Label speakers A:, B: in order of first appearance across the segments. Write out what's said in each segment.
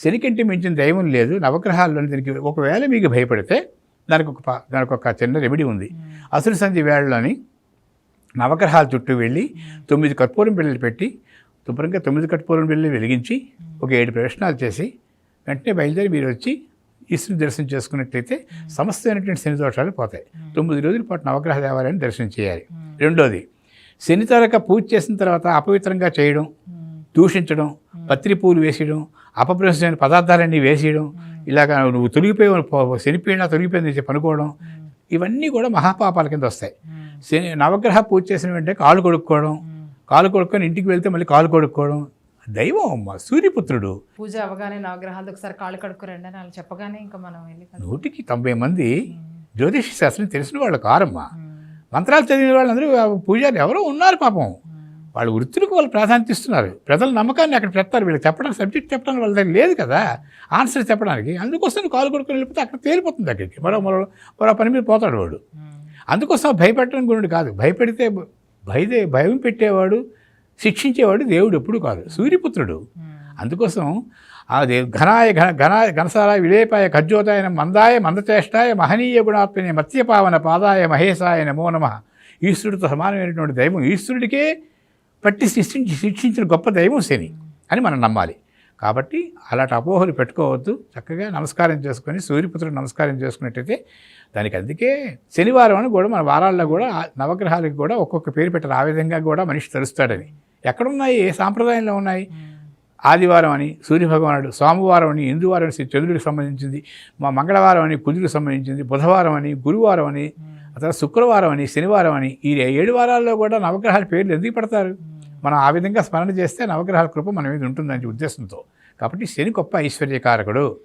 A: శనికంటే మించిన దైవం లేదు నవగ్రహాల్లో దీనికి ఒకవేళ మీకు భయపడితే దానికి ఒక ప- దానికి ఒక చిన్న రెమెడీ ఉంది. అసురు సంధి వేళలోని నవగ్రహాల చుట్టూ వెళ్ళి తొమ్మిది కర్పూరం బిళ్ళలు పెట్టి శుభ్రంగా తొమ్మిది కర్పూరం బిళ్ళలు వెలిగించి ఒక ఏడు ప్రదక్షిణాలు చేసి వెంటనే బయలుదేరి మీరు వచ్చి ఈశ్వరుని దర్శనం చేసుకున్నట్లయితే సమస్తమైనటువంటి శని దోషాలు పోతాయి. తొమ్మిది రోజుల పాటు నవగ్రహ దేవాలయాన్ని దర్శనం చేయాలి. రెండోది శని తరక పూజ చేసిన తర్వాత అపవిత్రంగా చేయడం దూషించడం పత్రి పూలు వేసేయడం అపభ్రంశమైన పదార్థాలన్నీ వేసేయడం ఇలాగ నువ్వు తొలగిపోయి శనిపోయినా తొలగిపోయింది చెప్పి అనుకోవడం ఇవన్నీ కూడా మహాపాపాల కింద వస్తాయి. శని నవగ్రహ పూజ చేసిన వెంటనే కాలు కొడుక్కోవడం కాలు కొడుక్కొని ఇంటికి వెళ్తే మళ్ళీ కాలు కొడుక్కోవడం. దైవం అమ్మ సూర్యపుత్రుడు.
B: పూజ అవగానే నవగ్రహాలతో ఒకసారి కాళ్ళు కడుక్కురండి అని వాళ్ళు చెప్పగానే ఇంకా మనం
A: నూటికి తొంభై మంది జ్యోతిష శాస్త్రం తెలిసిన వాళ్ళు కారమ్మా. మంత్రాలు చదివిన వాళ్ళందరూ పూజారి ఎవరో ఉన్నారు పాపం. వాళ్ళ వృత్తులకు వాళ్ళు ప్రాధాన్యత ఇస్తున్నారు. ప్రజల నమ్మకాన్ని అక్కడ పెడతారు. వీళ్ళకి చెప్పడానికి సబ్జెక్ట్ చెప్పడానికి వాళ్ళ దగ్గర లేదు కదా. ఆన్సర్ చెప్పడానికి. అందుకోసం కాలు కొడుకుని వెళ్ళిపోతే అక్కడ తేలిపోతుంది అక్కడికి. మరో మరో మరో పని మీద పోతాడు వాడు. అందుకోసం భయపెట్టడం గురుడు కాదు. భయపెడితే భయదే భయం పెట్టేవాడు శిక్షించేవాడు దేవుడు ఎప్పుడు కాదు. సూర్యపుత్రుడు. అందుకోసం ఆ దేవ్ ఘనాయ ఘన ఘనాయ ఘనసారాయ విలేపాయ ఖజ్జోతాయ మందాయ మందచేష్టాయ మహనీయ గుణాత్మనే మత్స్యపావన పాదాయ మహేశాయ నమో నమ. ఈశ్వరుడితో సమానమైనటువంటి దైవం ఈశ్వరుడికే పట్టి శిక్షించి శిక్షించిన గొప్ప దైవం శని అని మనం నమ్మాలి. కాబట్టి అలాంటి అపోహలు పెట్టుకోవద్దు. చక్కగా నమస్కారం చేసుకొని సూర్యపుత్రుడు నమస్కారం చేసుకున్నట్టయితే దానికి అందుకే శనివారం అని కూడా మన వారాల్లో కూడా నవగ్రహాలకు కూడా ఒక్కొక్క పేరు పెట్టారు. ఆ విధంగా కూడా మనిషి తెలుస్తాడని ఎక్కడున్నాయి? ఏ సాంప్రదాయంలో ఉన్నాయి? ఆదివారం అని సూర్యభగవానుడు సోమవారం అని ఇందువారం అని చంద్రుడికి సంబంధించింది మా మంగళవారం అని కుజుడికి సంబంధించింది బుధవారం అని గురువారం అని తర్వాత శుక్రవారం అని శనివారం అని ఈ ఏడు వారాల్లో కూడా నవగ్రహాల పేర్లు ఎందుకు పెడతారు? మనం ఆ విధంగా స్మరణ చేస్తే నవగ్రహాల కృప మన మీద ఉంటుందని ఉద్దేశంతో. కాబట్టి శని గొప్ప ఐశ్వర్యకారకుడు.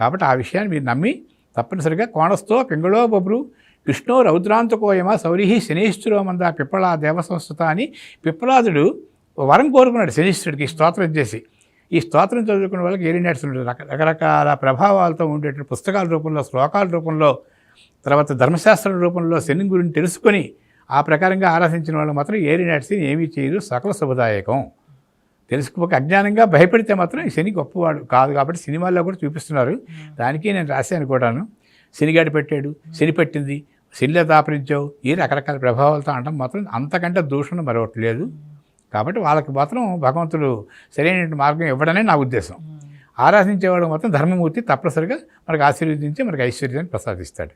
A: కాబట్టి ఆ విషయాన్ని మీరు నమ్మి తప్పనిసరిగా కోణస్థో పింగళో బొబ్రు కృష్ణో రౌద్రాంతకోయమ సౌరిహి శనీశ్వరో మంద పిప్పళా దేవసంస్థత అని పిప్పలాదుడు వరం కోరుకున్నాడు శనీశ్వరుడికి ఈ స్తోత్రం చేసి. ఈ స్తోత్రం చదువుకున్న వాళ్ళకి ఏలినాట్స్ రక రకరకాల ప్రభావాలతో ఉండేటువంటి పుస్తకాల రూపంలో శ్లోకాల రూపంలో తర్వాత ధర్మశాస్త్రం రూపంలో శని గురించి తెలుసుకొని ఆ ప్రకారంగా ఆరాధించిన వాళ్ళు మాత్రం ఏరినాట్స్ని ఏమీ చేయరు సకల శుభదాయకం. తెలుసుకోక అజ్ఞానంగా భయపడితే మాత్రం ఈ శని గొప్పవాడు కాదు కాబట్టి సినిమాల్లో కూడా చూపిస్తున్నారు. దానికి నేను రాశాను కూడాను. శనిగాడి పెట్టాడు శని పెట్టింది శనిలో దాపరించావు ఈ రకరకాల ప్రభావాలతో అనడం మాత్రం అంతకంటే దూషణ మరొకటి లేదు. కాబట్టి వాళ్ళకి మాత్రం భగవంతుడు సరైన మార్గం ఇవ్వడమే నా ఉద్దేశం. ఆరాధించేవాడు మాత్రం ధర్మమూర్తి తప్పనిసరిగా మనకు ఆశీర్వదించి మనకు ఐశ్వర్యాన్ని ప్రసాదిస్తాడు.